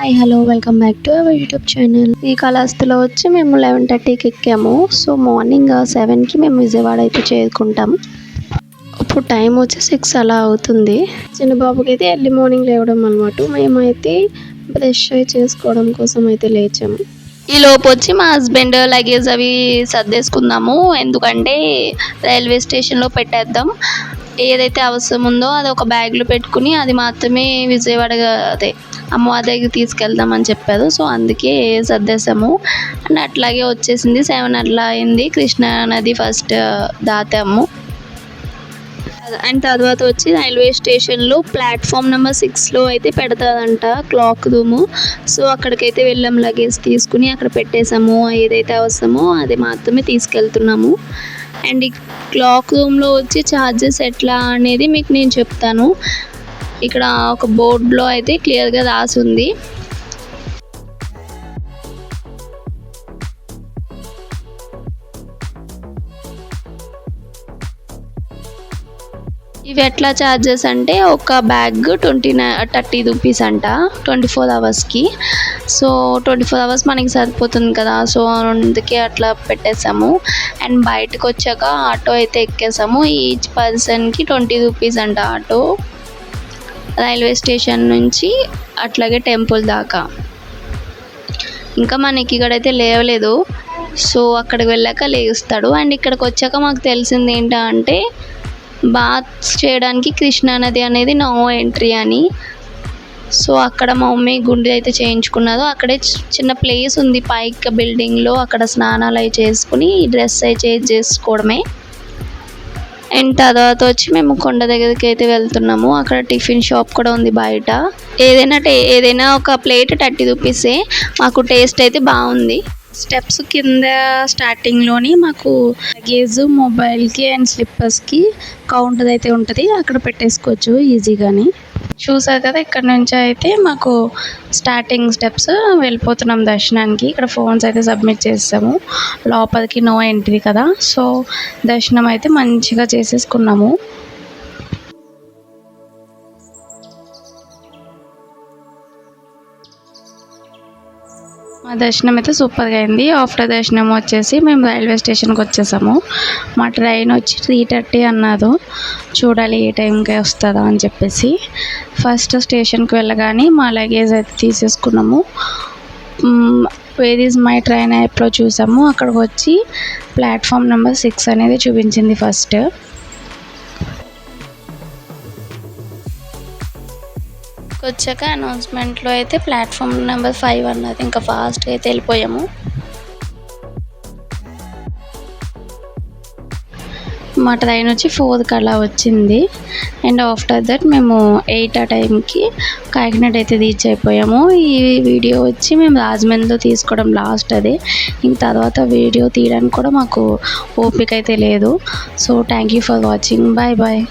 Hi hello welcome back to our YouTube channel ఈ కళాస్తులో వచ్చి మేము లెవెన్ థర్టీకి ఎక్కాము. సో మార్నింగ్ సెవెన్కి మేము విజయవాడ అయితే చేరుకుంటాం. ఇప్పుడు టైం వచ్చి సిక్స్ అలా అవుతుంది. చిన్న బాబుకి అయితే ఎర్లీ మార్నింగ్ లేవడం అనమాట మేమైతే బ్రష్ అయి చేసుకోవడం కోసం అయితే లేచాము. ఈ లోపు వచ్చి మా హస్బెండ్ లగేజ్ అవి సర్దేసుకుందాము. ఎందుకంటే రైల్వే స్టేషన్లో పెట్టేద్దాం. ఏదైతే అవసరం ఉందో అది ఒక బ్యాగ్లో పెట్టుకుని అది మాత్రమే విజయవాడ అదే అమ్మవారి దగ్గరికి తీసుకెళ్దామని చెప్పారు. సో అందుకే సర్దేశాము. అండ్ అట్లాగే వచ్చేసింది సెవెన్ అట్లా అయింది. కృష్ణా నది ఫస్ట్ దాతాము అండ్ తర్వాత వచ్చి రైల్వే స్టేషన్లో ప్లాట్ఫామ్ నెంబర్ సిక్స్లో అయితే పెడతారంట క్లాక్ రూమ్. సో అక్కడికైతే వెళ్ళాం లగేజ్ తీసుకుని అక్కడ పెట్టేసాము ఏదైతే అవసరమో అది మాత్రమే తీసుకెళ్తున్నాము. అండ్ ఈ క్లాక్ రూమ్లో వచ్చి ఛార్జెస్ ఎట్లా అనేది మీకు నేను చెప్తాను. ఇక్కడ ఒక బోర్డులో అయితే క్లియర్గా రాసి ఉంది ఇవి ఎట్లా ఛార్జెస్ అంటే ఒక bag twenty nine thirty rupees అంట ట్వంటీ ఫోర్ అవర్స్కి సో ట్వంటీ ఫోర్ అవర్స్ మనకి సరిపోతుంది కదా. సో అందుకే అట్లా పెట్టేసాము అండ్ బయటకు వచ్చాక ఆటో అయితే ఎక్కేసాము ఈచ్ పర్సన్కి ట్వంటీ రూపీస్ అంట ఆటో. రైల్వే స్టేషన్ నుంచి అట్లాగే టెంపుల్ దాకా. ఇంకా మనకి ఇక్కడైతే లేవలేదు. సో అక్కడికి వెళ్ళాక లేస్తాడు. అండ్ ఇక్కడికి వచ్చాక మాకు తెలిసింది ఏంటంటే బాత్ చేయడానికి కృష్ణా నది అనేది నో ఎంట్రీ అని. సో అక్కడ మా మమ్మీ గుండె అయితే చేయించుకున్నదో అక్కడే చిన్న ప్లేస్ ఉంది పైకి బిల్డింగ్లో అక్కడ స్నానాలు అవి చేసుకుని డ్రెస్ అవి చేంజ్ చేసుకోవడమే. అండ్ తర్వాత వచ్చి మేము కొండ దగ్గరికి అయితే వెళ్తున్నాము. అక్కడ టిఫిన్ షాప్ కూడా ఉంది బయట. ఏదైనా టే ఏదైనా ఒక ప్లేట్ థర్టీ రూపీసే. మాకు టేస్ట్ అయితే బాగుంది. స్టెప్స్ కింద స్టార్టింగ్లోని మాకు లగేజ్ మొబైల్కి అండ్ స్లిప్పర్స్కి కౌంటర్ అయితే ఉంటుంది. అక్కడ పెట్టేసుకోవచ్చు ఈజీగాని. చూసారు కదా ఇక్కడ నుంచి అయితే మాకు స్టార్టింగ్ స్టెప్స్ వెళ్ళిపోతున్నాం దర్శనానికి. ఇక్కడ ఫోన్స్ అయితే సబ్మిట్ చేసాము. లోపలికి నో ఎంట్రీ కదా. సో దర్శనం అయితే మంచిగా చేసేసుకున్నాము. మా దర్శనం అయితే సూపర్గా అయింది. ఆఫ్టర్ దర్శనం వచ్చేసి మేము రైల్వే స్టేషన్కి వచ్చేసాము. మా ట్రైన్ వచ్చి త్రీ థర్టీ అన్నారు. చూడాలి ఏ టైంకి వస్తుందా అని చెప్పేసి. ఫస్ట్ స్టేషన్కి వెళ్ళగానే మా లగేజ్ అయితే తీసేసుకున్నాము. వేర్ ఈజ్ మై ట్రైన్ యాప్లో చూసాము. అక్కడికి వచ్చి ప్లాట్ఫామ్ నెంబర్ సిక్స్ అనేది చూపించింది ఫస్ట్. వచ్చాక అనౌన్స్మెంట్లో అయితే ప్లాట్ఫామ్ నెంబర్ ఫైవ్ అన్నది. ఇంకా ఫాస్ట్గా అయితే వెళ్ళిపోయాము. మా ట్రైన్ వచ్చి ఫోర్కి అలా వచ్చింది. అండ్ ఆఫ్టర్ దట్ మేము ఎయిట్ ఆ టైంకి కాకినాడ అయితే రీచ్ అయిపోయాము. ఈ వీడియో వచ్చి మేము రాజమండ్రిలో తీసుకోవడం లాస్ట్ అది. ఇంక తర్వాత వీడియో తీయడానికి కూడా మాకు ఓపిక అయితే లేదు. So thank you for watching bye bye